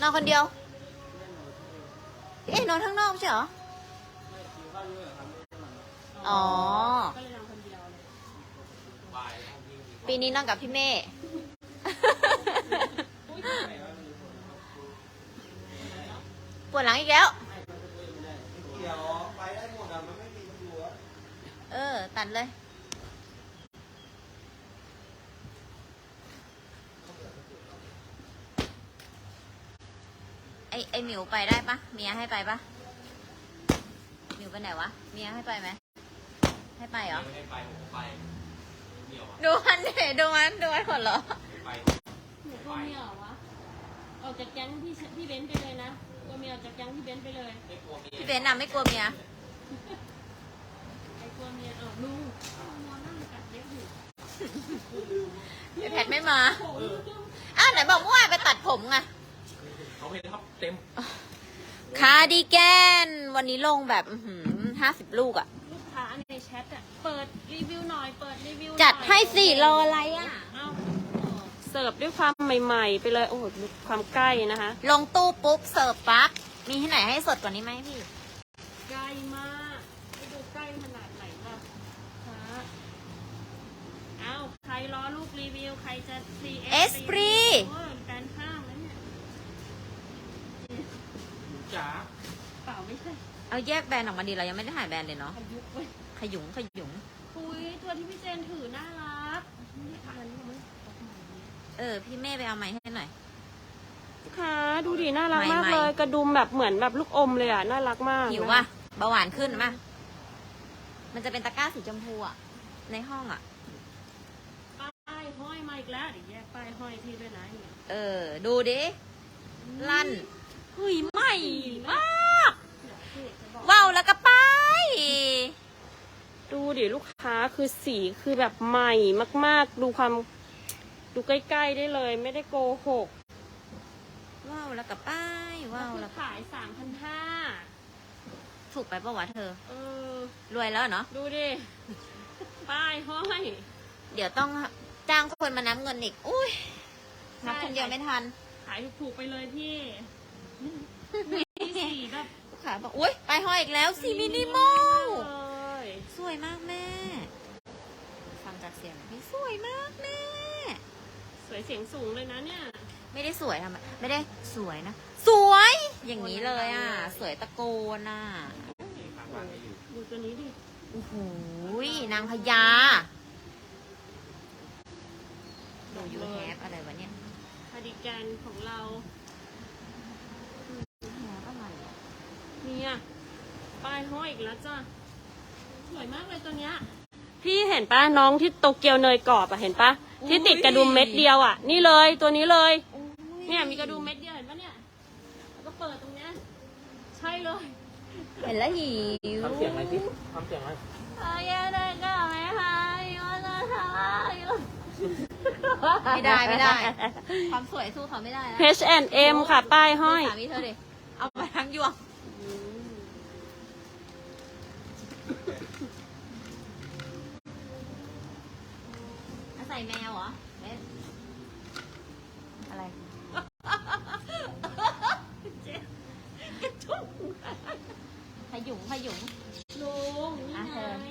นอนคนเดียว เอ๊ะนอนข้างนอกไม่ใช่เหรอ อ๋อ ก็เลยนอนคนเดียวเลยปีนี้นอนกับพี่เม่ ปวดหลังอีกแล้วเดี๋ยวไปได้หมดอะมันไม่มีตัว เออ ตัดเลย ไอไอหมิวไปได้ปะเมียให้ไปปะหมิวไปไหนวะเมียให้ไปไหมให้ไปเหรอไม่ให้ไปผมไปเดี๋ยวดูมันเดดูมันดูมันหัวเราะไปหนูกลัวเมียเหรอวะออกจากแก๊งพี่พี่เบนซ์ไปเลยนะกลัวเมียออกจากแก๊งพี่เบนซ์ไปเลยไม่กลัวเมียพี่เบนน่ะไม่กลัวเมียไอ้กลัวเมียเออลุงนอนนั่งกัดเล็บอยู่พี่แพทไม่มาโอ้ยอ้าวไหนบอกเมื่อวานไปตัดผมไง เขาเห็นครับเต็มคาร์ดิแกน วันนี้ลงแบบห้าสิบลูกอะลูกค้าในแชทอะเปิดรีวิวหน่อยเปิดรีวิวน่อยจัดให้สี่รออะไรอะเอ้าเสิร์ฟด้วยความใหม่ๆ ไปเลยโอ้โหดูความใกล้นะคะ ลงตู้ปุ๊บเสิร์ฟปั๊บมีที่ไหนให้สดกว่านี้ไหมพี่ใกล้มากไปดูใกล้ขนาดไหนล่ะฮะเอ้าใครรอลูกรีวิวใครจะ CS Esprit โอ้ยแฟนห้างแล้วเนี่ย จ๋าเปล่าไม่ใช่เอาแยกแบรนด์ออกมาดีเรายังไม่ได้ถ่ายแบรนด์เลยเนาะอายุเว้ยขยุงขยุงคุยตัวที่พี่เจนถือน่ารักนี่อ่านรู้ไหมเออ พี่เม่ไปเอาไม้ให้หน่อยค่ะดูดิน่ารักมากใหม่ๆเลย กระดุมแบบเหมือนแบบลูกอมเลยอะน่ารักมากหิวนะว่ะเบาหวานขึ้นมามันจะเป็นตะกร้าสีชมพูอะในห้องอะป้ายห้อยมาอีกแล้วเดี๋ยวแยกป้ายห้อยที่ด้วยนะเนี่ยเออ ดูดิลั่น เฮ้ยให ม่มากพี่จะบอกว้าวแล้วก็ไป ดูดิลูกค้าคือสีคือแบบใหม่มาก ๆ ดูความดูใกล้ ๆ ได้เลย ไม่ได้โกหกว้าวแล้วก็ไปว้าวคืแล้อวก็ขายสามพันห้าถูกไปปะวะเธอ เออ รวยแล้วเนาะดูดิ ป้ายห้อยเดี๋ยวต้องจ้างคนมานับเงินอีก อุ้ยนับคนเดียวไม่ทัน ขายถูกๆไปเลยพี่ มีสีแบบลูกค้าบอกอุ้ยไปห้อยอีกแล้วสีมินิมอลเลยสวยมากแม่ ฟังจากเสียงพี่สวยมากแม่ สวยเสียงสูงเลยนะเนี่ย ไม่ได้สวยทำไมไม่ได้สวยนะ สวย อย่างนี้เลยอะ สวยตะโกนอะดูตัวนี้ดิ โอ้โหนางพญาดูยูแฮปอะไรวะเนี่ยคาร์ดิแกนของเรา แฮปอะไรอะ เนี่ยป้ายห้อยอีกแล้วจ้ะสวยมากเลยตัวเนี้ย พี่เห็นปะน้องที่โตเกียวเนยกรอบอะเห็นปะที่ติดกระดุมเม็ดเดียวอะนี่เลยตัวนี้เลยอุ๊เนี่ยมีกระดุมเม็ดเดียวเห็นปะเนี่ยแล้วก็เปิดตรงเนี้ยใช่เลยเห็นแล้วหิวทำเสียงอะไรสิทำเสียงอะไรอาเยเนยก็ไม่หายว่าจะทำอะไรอยู่ไม่ได้ไม่ได้ ความสวยสู้เขาไม่ได้นะ H&M ค่ะป้ายห้อย ดูสามีเธอดิเอามาทั้งยวงเอาใส่แมวเหรอเอ๊ะอะไรขยุงขยุงลุงนี่อะเธไง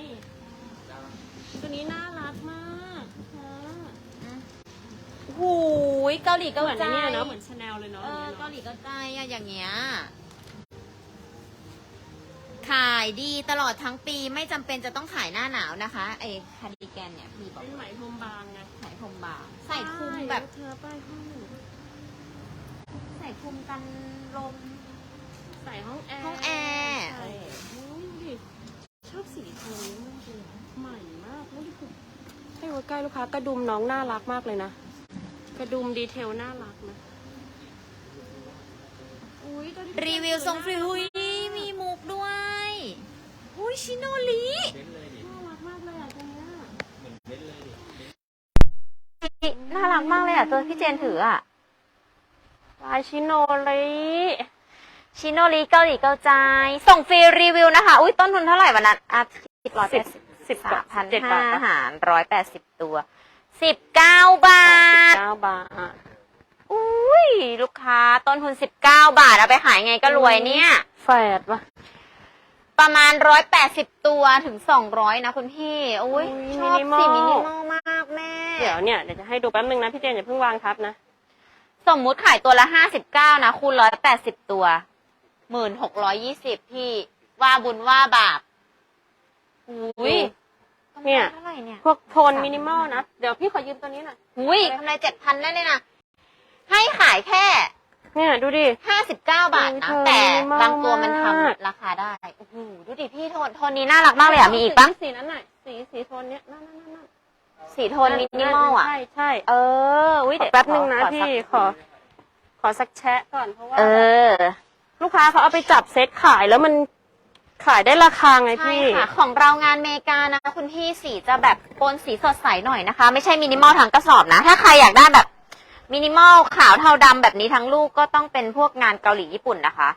อตัวนี้น่ารักมากค่ะหูยเกาหลีก็เกาเหมือนใจอันนี้เลยเนาะเหมือนชาแนลเลยเนาะเอออันเกาหนี้ลีเกาใจอะอย่างเงี้ยขายดีตลอดทั้งปีไม่จำเป็นจะต้องขายหน้าหนาวนะคะไอ้คาร์ดิแกนเนี่ยพี่บอกเป็นไหมพรมบางไงใส่คลุมบาง ใส่คลุมแบบ เธอป้ายห้องใส่คลุมกันลม ใส่ห้องแอร์ห้องแอร์ ใช่โอ้ยดูดิชอบสีโทนนี้มากเลยอะใหม่มากโอ้ยดูให้ไว้ใกล้ลูกค้ากระดุมน้องน่ารักมากเลยนะ กระดุมดีเทลน่ารักนะอุ้ยตัวที่รีวิวทรงฟรีหุยมีมุกด้วยหุยชิโนริ เบ้นเลยดิ น่ารักมากเลยอะตัวเนี้ย เหมือนเบ้นเลยดิ น่า รักมากเลยอะตัวพี่เจนถืออะลายชิโนริชิโนริเกาหลีเกาใจ ส่งฟรีรีวิวนะคะ อุ้ยต้นทุนเท่าไหร่วันนั้นอะสิบร้อยแปดสิบสิบสามพันเจ็ดห้าบาทอาหารร้อยแปดสิบตัวสิบเก้าบาทเก้าบาทอุ้ยลูกค้าต้นทุนสิบเก้าบาทเอาไปขายไงก็รวยเนี่ยแฝดวะประมาณร้อยแปดสิบตัวถึงสองร้อยนะคุณพี่ อุ้ยอุ๊ยชอบ minimal สีมินิมอลมากแม่ เดี๋ยวเนี่ยเดี๋ยวจะให้ดูแป๊บนึงนะพี่เจนอย่าเพิ่งวางทับนะ สมมุติขายตัวละห้าสิบเก้านะคูณร้อยแปดสิบตัวหมื่นหกร้อยยี่สิบพี่ว่าบุญว่าบาปอุ้ยเนี่ยกำไรเท่าไหร่เนี่ยพวกโทนมินิมอลนะ เดี๋ยวพี่ขอยืมตัวนี้หน่อยอุ้ยกำไรเจ็ดพันได้เลยนะให้ขายแค่ เนี่ยดูดิห้าสิบเก้าบาทนะเธอแต่ minimal บางตัวมันทมากำราคาได้โอ้โหดูดิพี่โทนโทนนี้น่ารักมากเลยอะมีอีกปะสีนั้นหน่อยสีสีโทนเนี้ยนั่นนั่นนั่น สีโทนมินิมอลอะ ใช่ใช่เอออุ้ยขอเดี๋ยวแป๊บนึงนะขอพี่สักขอ ขอสักแชะก่อนเพราะว่า เออ ลูกค้าเขาเอาไปจับเซตขายแล้วมันขายได้ราคาไงใช่พี่ ค่ะ ของเรางานเมกานะคุณพี่สีจะแบบปนสีสดใสหน่อยนะคะ ไม่ใช่มินิมอลทั้งกระสอบนะ ถ้าใครอยากได้แบบมินิมอลขาวเทาดำแบบนี้ทั้งลูกก็ต้องเป็นพวกงานเกาหลีญี่ปุ่นนะคะ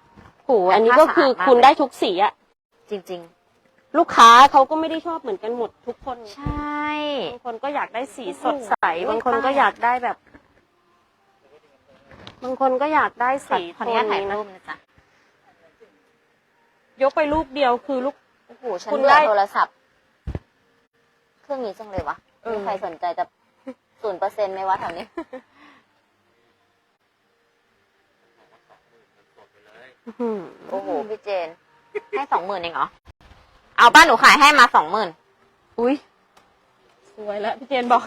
โห อันนี้ก็คือคุณได้ทุกสีอะจริง ลูกค้าเขาก็ไม่ได้ชอบเหมือนกันหมดทุกคนๆใช่บางคนก็อยากได้สีสดใสโอ้โหบางคนก็อยากได้แบบ บางคนก็อยากได้ขอสีขอโทอนุญานตถ่ายนี้นะรูปนะจ๊ะยกไปลูกเดียวคือลูกโอ้โหฉันคุณเบื่ได้ อโทรศัพท์ เครื่องนี้จังเลยวะเออ มีใครสนใจจะศูนย์เปอร์เซ็นต์ไหมวะแถวนี้ อืมโอ้โหพี่เจน ให้สองหมื่นเองเหรอ เอาป้าหนูขายให้มาสองหมื่นอุ้ยสวยแล้วพี่เจนบอก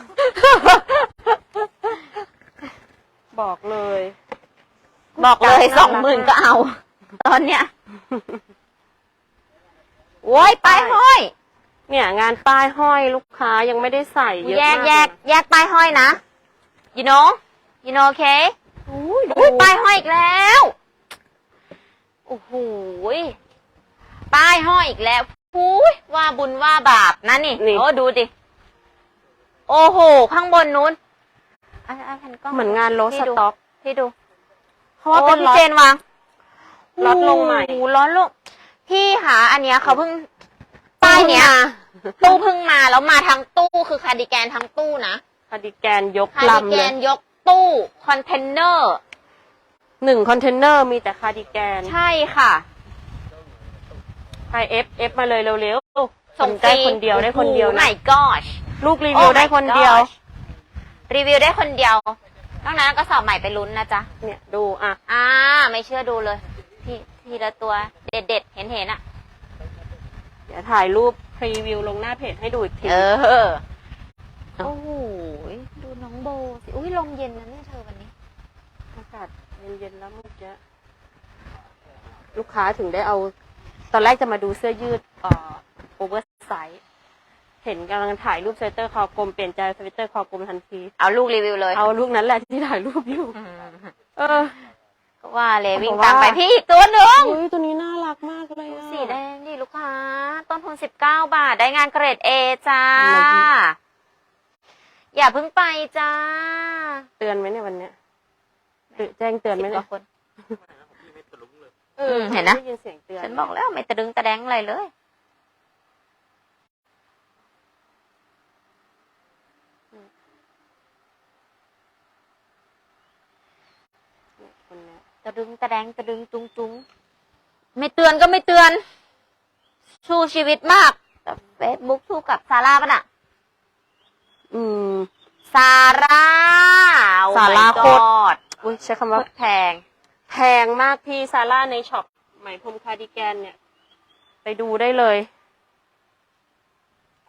บอกเลย บอกเลยน่ารักสองหมื่นก็เอา ตอนเนี้ยโว้ยไปายห้อย เนี่ยงานป้ายห้อยลูกค้ายังไม่ได้ใส่เยอะแยกมากแยกแยกป้ายห้อยนะ you know you know okay อุ้ยดูอุ้ยป้ายห้อยอีกแล้ว โอ้โหยป้ายห้อยอีกแล้ว อุ้ยว่าบุญว่าบาปนะนี่ โอ้ดูดิ โอ้โห ข้างบนนู้นอะอะแผ่นกล้องเหมือนงานโลสพี่ดูต็อก พี่ดูเพราะว่าเป็นโอ้ล็อพี่ตเจนวางล็อตลงใหม่ โอ้โล็อตลงพี่หาอันเนี้ยเขาเพิ่งป้ายเนี้ย ตู้เพิ่งมาแล้วมาทั้งตู้คือคาร์ดิแกนทั้งตู้นะคาร์ดิแกนยกคาร์ดิลำแกเลยนยกตู้คอนเทนเนอร์ หนึ่งคอนเทนเนอร์มีแต่คาร์ดิแกน ใช่ค่ะ ใครเอฟเอฟมาเลยเร็วๆส่งได้คนเดียวได้คนเดียวไหนนะก็ลูกรีวิวได้คนเดียว รีวิวได้คนเดียวนอกนั้นก็สอบใหม่ไปลุ้นนะจ๊ะ เนี่ยดูอะ อ่า ไม่เชื่อดูเลย ทีทีละตัวเด็ดเด็ดๆเห็นเห็นๆอะ เดี๋ยวถ่ายรูปพรีวิวลงหน้าเพจให้ดูอีกที เออเอาโอ้โหดูน้องโบสิ อุ้ยลมเย็นนะเนี่ยเธอวันนี้ อากาศเย็นๆแล้วเมื่อกี้ลูกค้าถึงได้เอา ตอนแรกจะมาดูเสื้อยืดเอ่อโอเวอร์ไซส์เห็นกำลังถ่ายรูปสเวตเตอร์คอกลมเปลี่ยนใจสเวตเตอร์คอกลมทันทีเอาลูกรีวิวเลย เอาลูกนั้นแหละที่ถ่ายรูปอยู่อืมเออ ก็ว่าเลยวิ่งเพราะว่าตามไปพี่อีกตัวหนึ่งอุ้ยตัวนี้น่ารักมากเลยอะสีแดงดิลูกค้า ต้นทุนสิบเก้าบาทได้งานเกรดเอจ้าอะไรดีอย่าเพิ่งไปจ้า เตือนไหมเนี่ยวันเนี้ยหรือแจ้งเตือนไหมสิบกเนี่ยว่าคน เออเห็นนะ ได้ยินเสียงเตือนฉันบอกแล้วไม่ตะดึงตะแดงอะไรเลยเนี่ยคนเนี้ยตะดึงตะแดงตะดึงตุงตุงไม่เตือนก็ไม่เตือน สู้ชีวิตมากแต่เฟซบุ๊กสู้กับซาร่าปะน่ะ อืม ซาร่าซาร่าโอ้โค my ตร god อุ้ยใช้คำโคว่าตรแพง แพงมากพี่ซาร่าในช็อปไหมพรมคาร์ดิแกนเนี่ย ไปดูได้เลย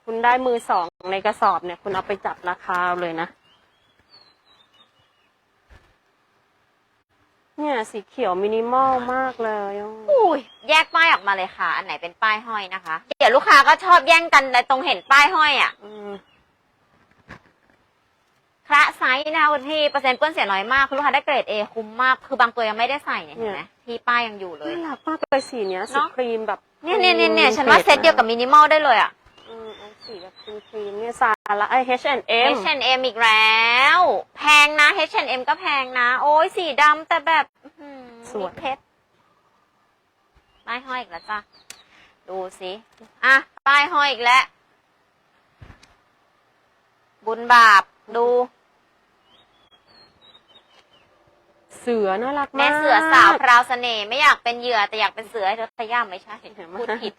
คุณได้มือสองในกระสอบเนี่ย คุณเอาไปจับราคาเลยนะ เนี่ยสีเขียวมินิมอลมากเลยอะอุ้ยแยกป้ายออกมาเลยค่ะ อันไหนเป็นป้ายห้อยนะคะ เดี๋ยวลูกค้าก็ชอบแย่งกันในตรงเห็นป้ายห้อยอะ อืมคระไซส์ นะคุณพี่เปอร์เซ็นต์เปื้อนเสียน้อยมากคือลูกค้าได้เกรดเอคุ้มมาก คือบางตัวยังไม่ได้ใส่เนี่ยเห็นไหมที่ป้ายยังอยู่เลยน่ารักมากเลยสีเนี้ยสีเนอะครีมแบบเนี่ยเนี่ยเนี่ยเนี่ยฉันว่าเซตเดียวกับมินิมอลได้เลยอะอืมเอาสีแบบครีมครีมเนี่ยซาร่าไอ H&M H&M อีกแล้ว แพงนะ H&M ก็แพงนะ โอ้ยสีดำแต่แบบอื้อหือสวย มีเพชรป้ายห้อยอีกแล้วจ้ะดูสิอะป้ายห้อยอีกแล้ว บุญบาปดู เสือน่ารักมากแม่เสือสาวพราวเสน่ห์ไม่อยากเป็นเหยื่อแต่อยากเป็นเสือให้เธอขย่ำไม่ใช่พูดผิด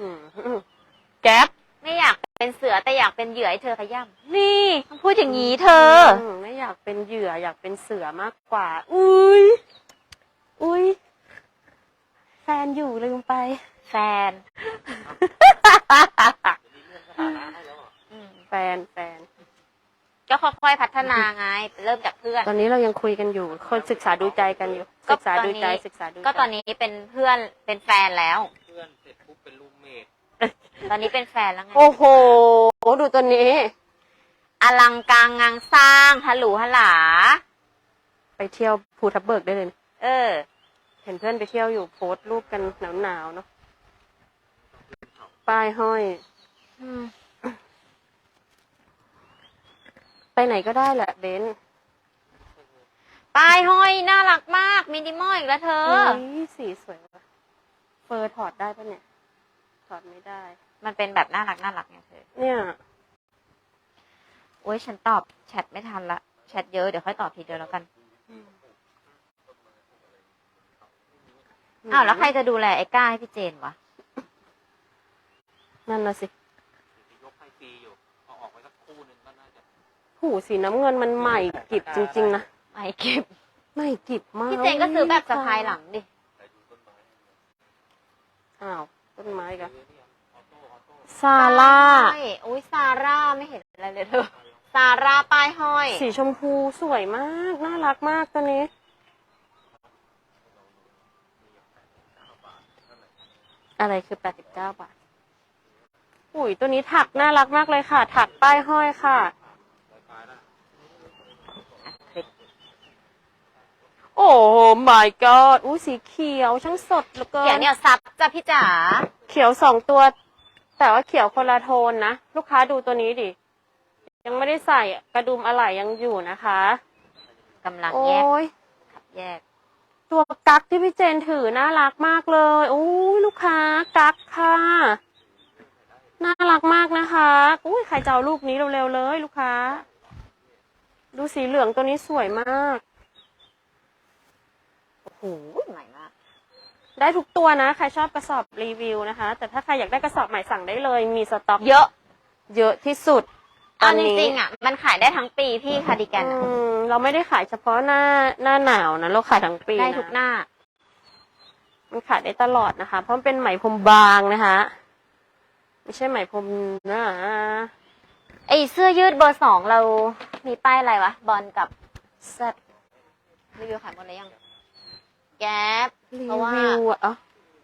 อืมแก๊ปไม่อยากเป็นเสือแต่อยากเป็นเหยื่อให้เธอขย่ำนี่ต้องพูดอย่างนี้เธอมไม่อยากเป็นเหยื่ออยากเป็นเสือมากกว่า อุ้ยอุ้ยแฟนอยู่ลืมไป แฟนอืมแฟนแฟน ก็ค่อยๆพัฒนาไงเริ่มจากเพื่อน ตอนนี้เรายังคุยกันอยู่คนศึกษาดูใจกันอยู่ก็ศึกษาดูใจตอนนี้ ศึกษาดูใจก็ตอนนี้เป็นเพื่อนเป็นแฟนแล้ว เพื่อนเสร็จปุ๊บเป็นรูมเมทตอนนี้เป็นแฟนแล้วไงโอ้โหดูตัวนี้ อลังการงานสร้างฮัลโหลฮัลหลา ไปเที่ยวภูทับเบิกได้เลยเออ เห็นเพื่อนไปเที่ยวอยู่โพสต์รูปกันหนาวๆเนาะป้ายห้อยไป ไหนก็ได้แหละเบนซ์ป้ายห้อยน่ารักมากมินิมอลอีกแล้วเธอ เฮ้ยสีสวยว่ะเฟอร์ถอดได้ปะเนี่ย ถอดไม่ได้ มันเป็นแบบน่ารักน่ารักไงเธอเนี่ย โอ้ยฉันตอบแชทไม่ทันละแชทเยอะเดี๋ยวค่อยตอบทีเดียวแล้วกันอ้าวแล้วใครจะดูแลไอ้ก้าให้พี่เจนวะ นั่นน่ะสิ ยกให้ฟรีอยู่เอาออกไปสักคู่หนึ่งก็น่าจะ หูสีน้ำเงินมันใหม่กริบจริง ๆ นะไม่เก็บ ใหม่กริบมากพี่เจนก็ซื้อแบบสะพายหลังดิไปดูต้นไม้อ้าวต้นไม้กันซื้อเนี่ยออโต้ออโต้ซาร่าใช่อุ้ยซาร่าไม่เห็นอะไรเลยเธอ ซาร่าป้ายห้อย สีชมพูสวยมากน่ารักมากตัวนี้ อะไรคือ 89 บาท อุ้ยตัวนี้ถักน่ารักมากเลยค่ะ ถักป้ายห้อยค่ะ โอ้ my god อุ้ยสีเขียวช่างสดเหลือเกิเขียวนเนี่ยซับจ้ะพี่จ๋าเขียวสองตัว แต่ว่าเขียวคนละโทนนะ ลูกค้าดูตัวนี้ดิ ยังไม่ได้ใส่อะกระดุมอะไหล่ยังอยู่นะคะกำลังโอ้แยกยขับแยก ตัวกั๊กที่พี่เจนถือน่ารักมากเลยโอ้ยลูกค้ากั๊กค่ะ น่ารักมากนะคะอุ้ยใครจะเอาลูกนี้เร็วๆเลย ลูกค้า ดูสีเหลืองตัวนี้สวยมาก โอ้โหใหม่มาก ได้ทุกตัวนะ ใครชอบกระสอบรีวิวนะคะ แต่ถ้าใครอยากได้กระสอบใหม่สั่งได้เลย มีสต็อกเยอะ เยอะที่สุดตอเอานจนี้ริงๆอะ มันขายได้ทั้งปีพี่คาร์ดิแกนอะอืมเราไม่ได้ขายเฉพาะหน้าหน้าหนาวนะเราขายทั้งปีได้นะทุกหน้า มันขายได้ตลอดนะคะ เพราะมันเป็นไหมพรมบางนะคะไม่ใช่ไหมพรมหนาไอเสื้อยืดเบอร์สองเรามีป้ายอะไรวะ บอลกับแซดรีวิวขายหมดเลยยัง แก๊ปรีเพราะว่าวิวอะเอ้า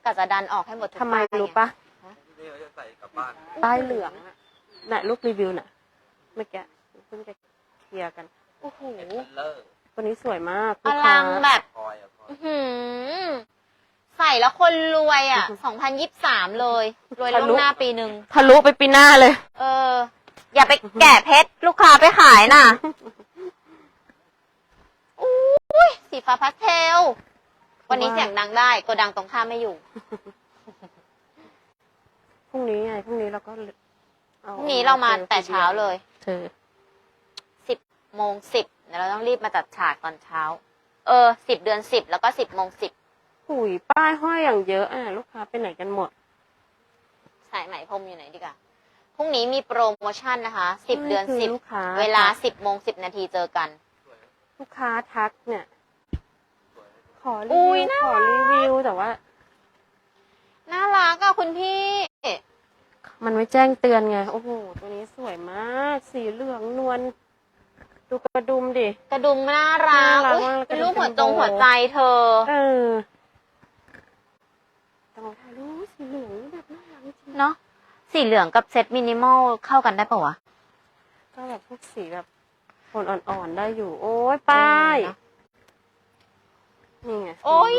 กะจะดันออกให้หมดทุกทำไมป้ายรู้ไงปะนี่เขาจะใส่กลับบ้านป้ายเหลืองอะน่ะลูกรีวิวน่ะเมื่อกี้เพิ่งจะเคลียร์กันโอ้โหเลอร์ตัวนี้สวยมากอลูกค้าลังแบบคอยอะคอยอื้อหือใส่แล้วคนรวยอะสองพันยิบสามเลย รวยล่วงหน้าปีหนึ่งทะลุไปปีหน้าเลย เออ อย่าไปแกะเพชรลูกค้าไปขายน่ะอุ้ยสีฟ้าพาสเทล วันนี้ว่าเสียงดังได้โกดังตรงข้ามไม่อยู่พรุ่งนี้ไงพรุ่งนี้เราก็อพรุ่งนี้เรามาแต่เช้าเลยเธอสิบโมงสิบเดี๋ยวเราต้องรีบมาจัดฉากตอนเช้า เออสิบเดือนสิบแล้วก็สิบโมงสิบหุยป้ายห้อยอย่างเยอะอะลูกค้าไปไหนกันหมด สายไหมพรมอยู่ไหนดีกว่าพรุ่งนี้มีโปรโมชั่นนะคะสิบนี่เดือนคือสิบลูกค้าเวลาสิบโมงสิบนาทีเจอกัน ลูกค้าทักเนี่ยข อรีอุ๊วิยวน่าขอรีวิวแต่ว่า น่ารักอะคุณพี่มันไม่แจ้งเตือนไง โอ้โห ตัวนี้สวยมาก สีเหลืองนวล ดูกระดุมดิ กระดุมน่ารักน่ารักอุ๊ยมากเป็นรูปกระดุมหัวจงโบ หัวใจเธอ เออแต่ของไทยรู้สีเหลืองนี่แบบน่ารักจริงเนาะสีเหลืองกับเซตมินิมอลเข้ากันได้ปะวะ ก็แบบพวกสีแบบโทนอ่อนๆได้อยู่ โอ้ยป้าย เออนะ นี่ไงโอ้ย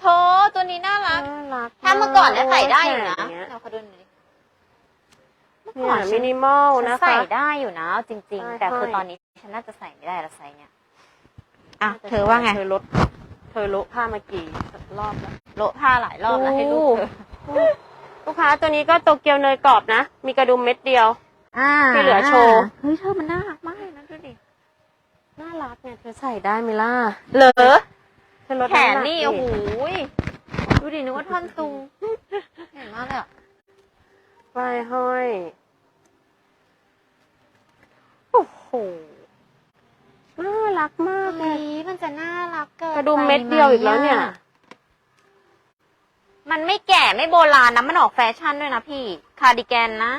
เธอตัวนี้น่ารัก น่ารักถ้าเมื่อก่อนเนี่ยใส่ได้อยู่นะโแขเงี้ยเราเขาดูหน่อยดิเมื่อเนี่ก่อนยฉัมินนิมอลฉันนะคะใส่ได้อยู่นะเอาจริง ใช่ ๆ แต่คือใช่ตอนนี้ฉันน่าจะใส่ไม่ได้ละไซส์เนี่ยอะเธอว่าไงเธอลดเธอลดผ้ามากี่รอบแล้ว โละผ้าหลายรอบแล้วให้ลูกเธอลูกค้าตัวนี้ก็โตเกียวเนยกรอบนะ มีกระดุมเม็ดเดียว อ่าที่เหลือโชว์ เฮ้ยเธอมันน่ารักมากเลยนะดูดิน่ารักไงเธอใส่ได้ไหมล่ะ เหรอ เธอลดแขนำหกนี่ดิโอ้โหยดูดินึกว่าท่อนซุงเห็นมากเลยอะป้ายห้อย โอ้โหน่ารักมากเลเฮ้ยยมันจะน่ารักเกินกระดุมไปเม็ดเดียวอีกแล้วเนี่ยไหมอะมันไม่แก่ไม่โบราณนะ มันออกแฟชั่นด้วยนะพี่ คาร์ดิแกนนะ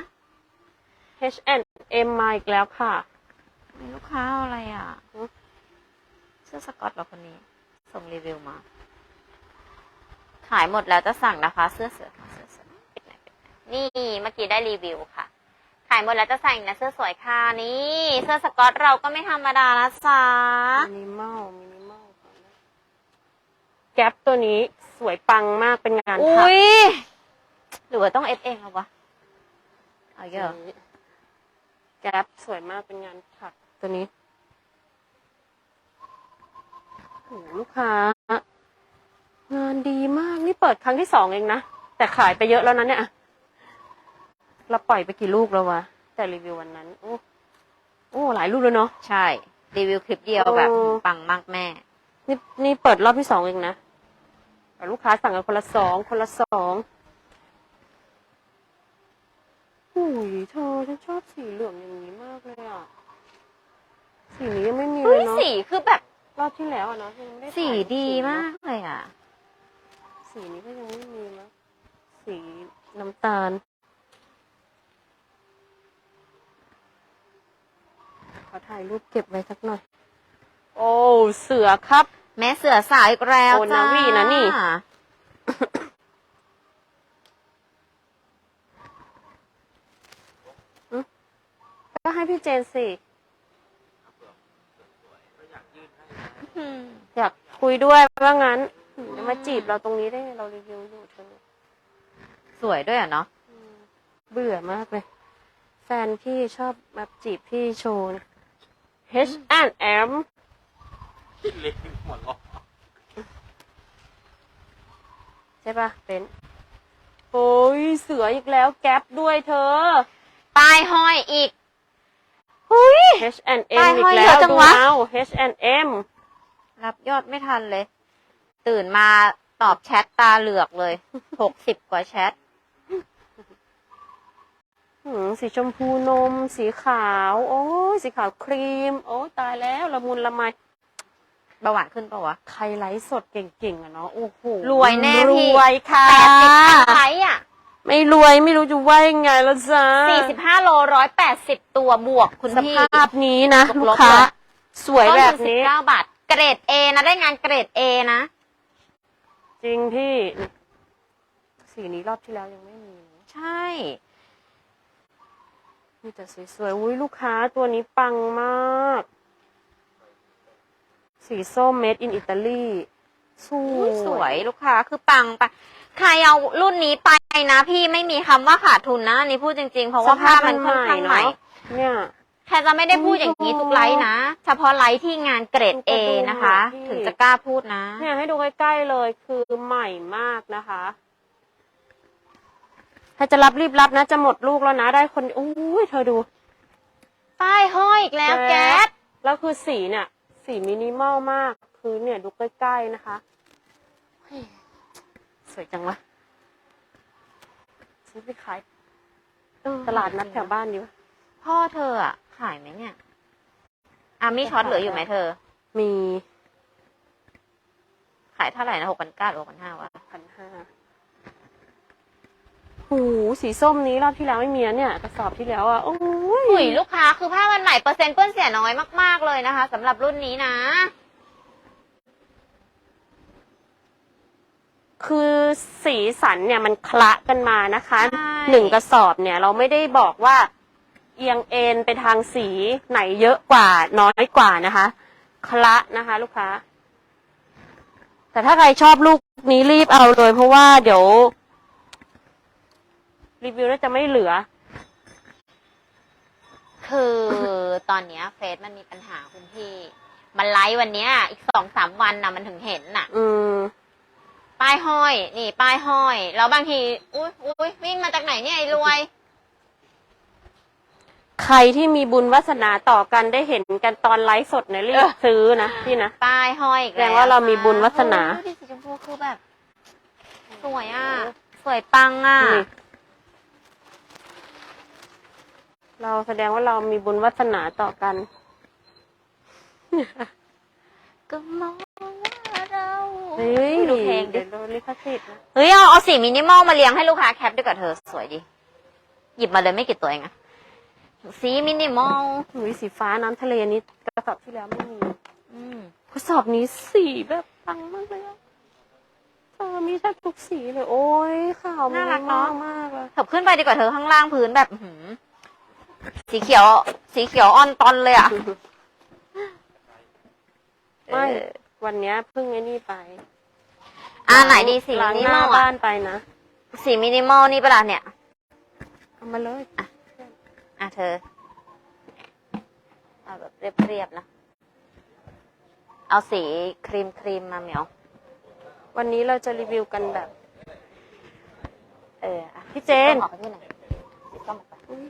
H&M มาอีกแล้วค่ะ มีลูกค้าเอาอะไรอะอืมเสื้อสกอตเหรอคนนี้ ส่งรีวิวมา ขายหมดแล้วจะสั่งนะคะ เสื้อเสือค่ะเสื้อเสือปิดหน่อยปิดหน่อยนี่เมื่อกี้ได้รีวิวค่ะ ขายหมดแล้วจะสั่งอีกนะเสื้อสวยค่ะนี่เสื้อสกอตเราก็ไม่ธรรมดานะจ๊ะมินิมอลมินิมอลก่อนนะแก๊ปตัวนี้สวยปังมากเป็นงานอุ้ถักยหรือว่าต้องเอฟเองแล้ววะเอาเยอะแก๊ปสวยมากเป็นงานถักตัวนี้ โหลูกค้า งานดีมากนี่เปิดครั้งที่สองเองนะ แต่ขายไปเยอะแล้วนะเนี่ย เราปล่อยไปกี่ลูกแล้ววะ แต่รีวิววันนั้น โอ้โอ้หลายลูกแล้วเนาะ ใช่ รีวิวคลิปเดียวแบบเออปังมากแม่ นี่นี่เปิดรอบที่สองเองนะแต่ลูกค้าสั่งกันคนละสองคนละสองอุ้ยเธอฉันชอบสีเหลืองอย่างนี้มากเลยอะ สีนี้ยังไม่มีเลเฮ้ยยเนาะสีคือแบบ รอบที่แล้วอะเนาะยังไม่ได้สีถ่ายดีเนอะมากเลยอะ สีนี้ก็ยังไม่มีนะสีน้ำตาลขอถ่ายรูปเก็บไว้สักหน่อย โอ้เสือครับ แม่เสือสาวอีกแล้วโอ้จ้านาวีนะนี่ ก็ให้พี่เจนสิ อืม อยากคุยด้วยว่างั้นจะมาจีบเราตรงนี้ได้ไงเรารีวิวอยู่เธอสวยด้วยอะเนาะเบื่อมากเลย แฟนพี่ชอบมาจีบพี่โชว์นะ H&M คิดเล็กหมดหรอใช่ปะเป็นโอ้ยเสืออีกแล้วแก๊ปด้วยเธอ ป้ายห้อยอีก หุย H&M ป้ายอีห้อยกแล้เยอะวจังดูวะ เอา H&M รับยอดไม่ทันเลย ตื่นมาตอบแชทตาเหลือกเลย หกสิบกว่าแชทหืมสีชมพูนม สีขาว โอ้ยสีขาวครีม โอ้ตายแล้วละมุนละไมเบาหวานขึ้นปะวะ ใครไลฟ์สดเก่งๆอะเนาะโอ้โหรวยแน่พี่รวยค่ะแปดสิบไลค์อะไม่รวยไม่รู้จะว่ายังไงแล้วจ้าสี่สิบห้าโลร้อยแปดสิบตัวบวกคุณสพี่ ภาพนี้นะลบๆลูกค้าเลยสวยแบบสิบนี้เก้าบาท เกรดเอนะได้งานเกรดเอนะ จริงพี่นี่สีนี้รอบที่แล้วยังไม่มีนะใช่ มีแต่สวยๆอุ้ยลูกค้าตัวนี้ปังมาก สีส้มเมดอินอิตาลีสอุ๊ยสววยยลูกค้าคือปังไปใครเอารุ่นนี้ไปนะ พี่ไม่มีคำว่าขาดทุนนะอันนี่พูดจริง ๆ เพราะว่าผ้ามันค่อนข้างใหม่ เนาะเนี่ย แค่จะไม่ได้พูดอย่างนี้ทุกไลฟ์นะ เฉพาะไลฟ์ที่งานเกรดดูเอกระดุมนะคะอะพี่ถึงจะกล้าพูดนะ เนี่ยให้ดูใกล้ๆเลยคือใหม่มากนะคะถ้าจะรับรีบรับนะจะหมดลูกแล้วนะได้คนโอ้ยเธอดูป้ายห้อยอีกแล้วแก๊สแล้วคือสีเนี่ย สีมินิมอลมาก คือเนี่ยดูใกล้ๆนะคะเฮ้ยสวยจังวะซื้อไปขายตลาดนัดแถวบ้านดีวะพ่อเธออะ ขายไหมเนี่ยอามีช็อตเหลืออยู่ไหมเธอ มี ขายเท่าไหร่นะหกพันเก้าหรือหกพันห้าวะพันห้าหูสีส้มนี้รอบที่แล้วไม่มีนะเนี่ยกระสอบที่แล้วอะโอ้ยหุยลูกค้าคือผ้ามันใหม่เปอร์เซ็นต์เปื้อนเสียน้อยมากๆเลยนะคะสำหรับรุ่นนี้นะ คือสีสันเนี่ยมันคละกันมานะคะ ใช่ หนึ่งกระสอบเนี่ย เราไม่ได้บอกว่า เอียงเอ็นไปทางสีไหนเยอะกว่าน้อยกว่านะคะคละนะคะ ลูกค้า แต่ถ้าใครชอบลูกนี้รีบเอาเลย เพราะว่าเดี๋ยว รีวิวน่าจะไม่เหลือ คือตอนเนี้ยเฟซมันมีปัญหาคุณพี่ มันไลฟ์วันเนี้ย อีกสองสามวันน่ะมันถึงเห็นน่ะ อืม ป้ายห้อย นี่ ป้ายห้อย แล้วบางที อุ้ยอุ้ยวิ่งมาจากไหนเนี่ยไอ้รวย ใครที่มีบุญวาสนาต่อกันได้เห็นกันตอนไลฟ์สดเนี่ยรีบซื้อนะพี่นะ ป้ายห้อยอีกแสดงว่าเรามีบุญวาสนา โอ้ยดูดิสีชมพูคือแบบ สวยอะ สวยปังอะ นี่เราแสดงว่าเรามีบุญวาสนาต่อกัน ก็มองว่าเราเฮ้ยดูเพลงดิ เดี๋ยวโดนลิขสิทธิ์นะเฮ้ยเอาเอาสีมินิมอลมาเลี้ยงให้ลูกค้าแคปด้วยกับเธอสวยดี หยิบมาเลยไม่กี่ตัวเองอะ สีมินิมอลหนุ่ยสีฟ้าน้ำทะเลนี้กระสอบที่แล้วไม่มีอืมกระสอบนี้สีแบบปังมากเลยอะเธอมีแทบทุกสีเลย โอ้ยขาวน่ารักเนาะมากเลยเถิบขึ้นไปดีกว่าเธอข้างล่างพื้นแบบอื้อหือสีเขียว สีเขียวอ่อนตอนเลยอะไม่เออวันเนี้ยเพิ่งไอ้นี่ไปอ่าไหนดีสีล้างมินิหมน้าอลบ้าอะนไปนะสีมินิมอลนี่ปะล่ะเนี่ยเอามาเลยอะ เธอ เอาแบบเรียบๆนะ เอาสีครีมครีมมาเหมียว วันนี้เราจะรีวิวกันแบบ เอออะพี่เจนออกไปที่ไหนสีส้มออกไปอุ๊ย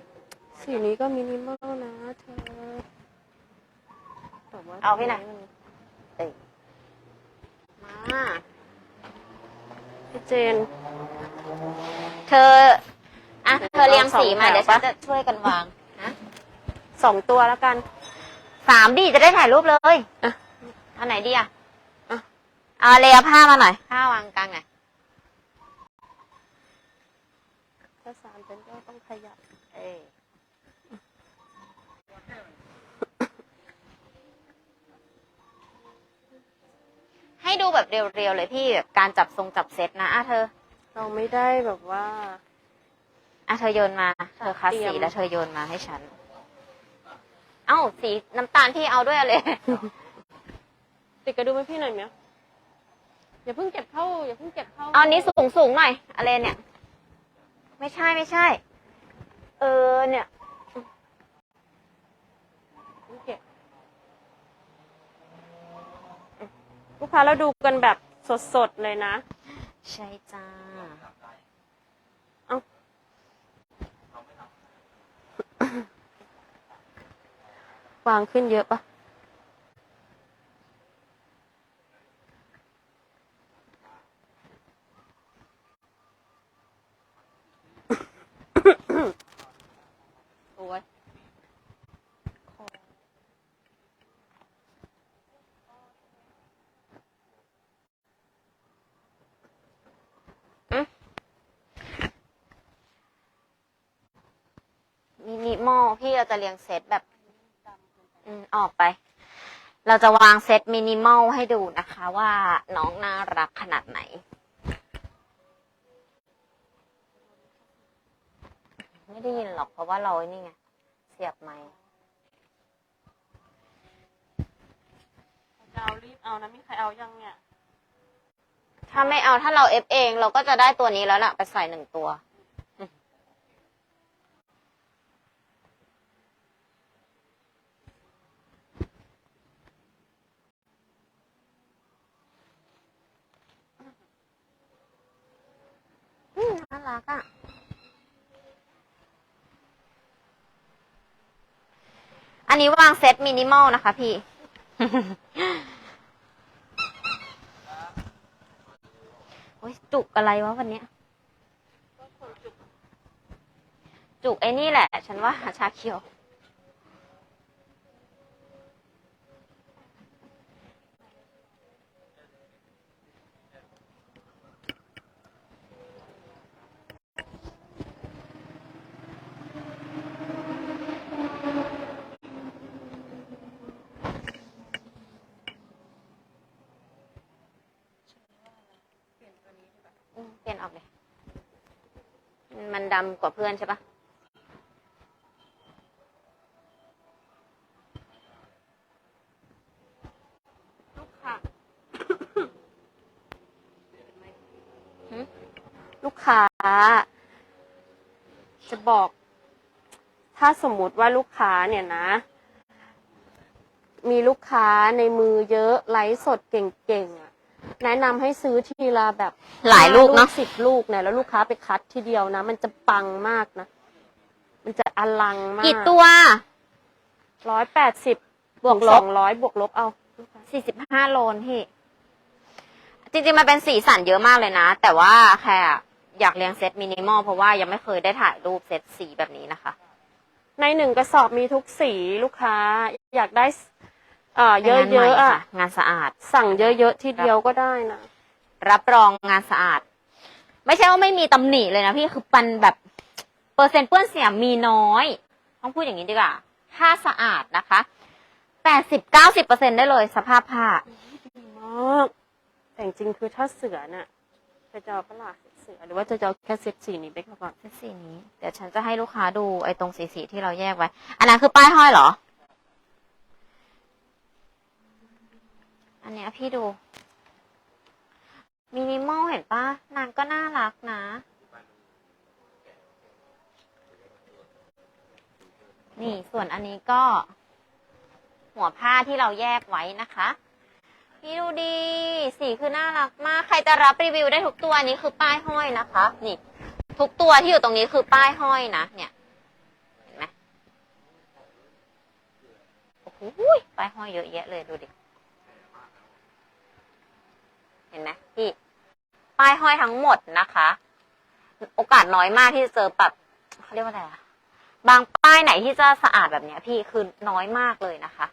สีนี้ก็มินิมอลนะเธอแต่ว่เอาพี่ไหน เออมา พี่เจน เธอ อะเธอเรียงสีมาเอาสองแถวเดี๋ยวฉันปะจะช่วยกันวางนะสองตัวแล้วกันสามดีจะได้ถ่ายรูปเลยอะ อันไหนดีอะอะเอาเลยเอาผ้ามาหน่อยผ้าวางกลางหน่อยถ้าสามเป็นก็ต้องขยับเออให้ดูแบบเรียวๆเลยพี่แบบการจับทรงจับเซตนะอะเธอ เราไม่ได้แบบว่า อะเธอโยนมา เธอคัดเตรีสียมแล้วเธอโยนมาให้ฉัน เอ้าสีน้ำตาลพี่เอาด้วยเลย ติดกระดุมให้พี่หน่อยไหมอย่าเพิ่งเก็บเข้า อย่าเพิ่งเก็บเข้าเอาอันนี้สูงสูงๆหน่อย อะไรเนี่ย ไม่ใช่ไม่ใช่ เออเนี่ยเพิ่งเก็บลูกค้าเราดูกันแบบสดๆเลยนะ ใช่จ้า วางขึ้นเยอะปะโอ้ยมินิมอลพี่เราจะเรียงเซตแบบ อืมออกไป เราจะวางเซตมินิมอลให้ดูนะคะว่าน้องน่ารักขนาดไหน ไม่ได้ยินหรอกเพราะว่าเราไอ้นี่ไง เสียบไมค์จะเอารีบเอานะมีใครเอายังเนี่ย ถ้าไม่เอาถ้าเราเอฟเอง เราก็จะได้ตัวนี้แล้วล่ะ ไปใส่หนึ่งตัว อืม น่ารักอะอันนี้วางเซตมินิมอลนะคะพี่ โอ้ยจุกอะไรวะวันเนี้ย จุกไอ้นี่แหละ ฉันว่าชาเขียว อืมเปลี่ยนออกเลย มันดำกว่าเพื่อนใช่ปะลูกค้าหึลูกค้า จะบอก ถ้าสมมุติว่าลูกค้าเนี่ยนะ มีลูกค้าในมือเยอะไลฟ์สดเก่งๆอะ แนะนำให้ซื้อทีละแบบหลายลูกเนาะสิบลูกเนี่ยแล้วลูกค้าไปคัดทีเดียวนะ มันจะปังมากนะ มันจะอลังมากกี่ตัว ร้อยแปดสิบบวกลสบ องร้อยบวกลบเอา สี่สิบห้าโลนพี่ จริงๆ มันเป็นสีสันเยอะมากเลยนะ แต่ว่าแค่อยากเรียงเซตมินิมอลเพราะว่ายังไม่เคยได้ถ่ายรูปเซตสีแบบนี้นะคะ ในหนึ่งกระสอบมีทุกสีลูกค้า อยากได้เอ่อเยป็นงานใหม่อะๆอะค่งานสะอาด สั่งเยอะๆทีเดียวก็ได้นะ รับรองงานสะอาด ไม่ใช่ว่าไม่มีตำหนิเลยนะพี่คือปันแบบ เปอร์เซ็นต์เปื้อนเสียมีน้อย ต้องพูดอย่างนี้ดีกว่าผ้าสะอาดนะคะแปดสิบเก้าสิบเปอร์เซ็นได้เลยสภาพผ้าดีมากแต่จริงๆคือถ้าเสือน่ะจะจะเอาปะล่ะเสือหรือว่าจะจะเอาแค่เซตสีนี้ไปก่อน เซตสีนี้ เดี๋ยวฉันจะให้ลูกค้าดูไอ้ตรงสีสีที่เราแยกไว้ อันนั้นคือป้ายห้อยเหรอ อัน เนี้ยพี่ดู มินิมอลเห็นปะนางก็น่ารักนะ นี่ส่วนอันนี้ก็ หัวผ้าที่เราแยกไว้นะคะพี่ดูดี สีคือน่ารักมาก ใครจะรับรีวิวได้ทุกตัวอันนี้คือป้ายห้อยนะคะ นี่ ทุกตัวที่อยู่ตรงนี้คือป้ายห้อยนะ เนี่ยเห็นไหมโอ้โหป้ายห้อยเยอะแยะเลยดูดิ ห็นไหมพี่ป้ายห้อยทั้งหมดนะคะ โอกาสน้อยมากที่จะเจอแบบเขาเรียกว่าอะไรอะบางป้ายไหนที่จะสะอาดแบบเนี้ยพี่คือน้อยมากเลยนะคะ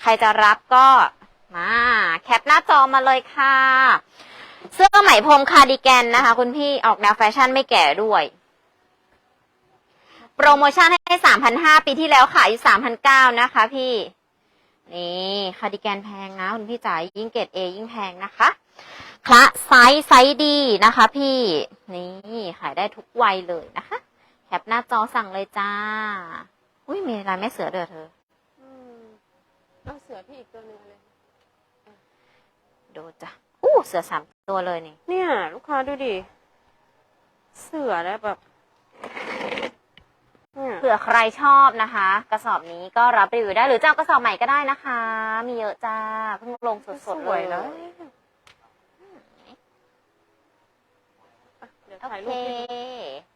ใครจะรับก็มาแคปหน้าจอมาเลยค่ะ เสื้อไหมพรมคาร์ดิแกนนะคะ คุณพี่ออกแนวแฟชั่นไม่แก่ด้วย โปรโมชั่นให้สามพันห้าปีที่แล้วขายอยู่สามพันเก้านะคะพี่ นี่คาร์ดิแกนแพงนะคุณพี่จ๋ายิ่งเกรดเอยิ่งแพงนะคะคละไซส์ไซส์ดีนะคะพี่นี่ขายได้ทุกวัยเลยนะคะแคปหน้าจอสั่งเลยจ้า อุ้ยมีลายแม่เสือเด้อเธออืมเอาเสือพี่อีกตัวหนึ่งเลยดูจ้ะอู้เสือสามตัวเลยนี่ เนี่ย ลูกค้าดูดิ เสือแล้วแบบ เนี่ยเผื่อใครชอบนะคะ กระสอบนี้ก็รับรีวิวได้หรือจะเอากระสอบใหม่ก็ได้นะคะ มีเยอะจ้าเพิ่งลงสดๆเลยแล้วเดี๋ยวโอถ่ายเครูปให้ดู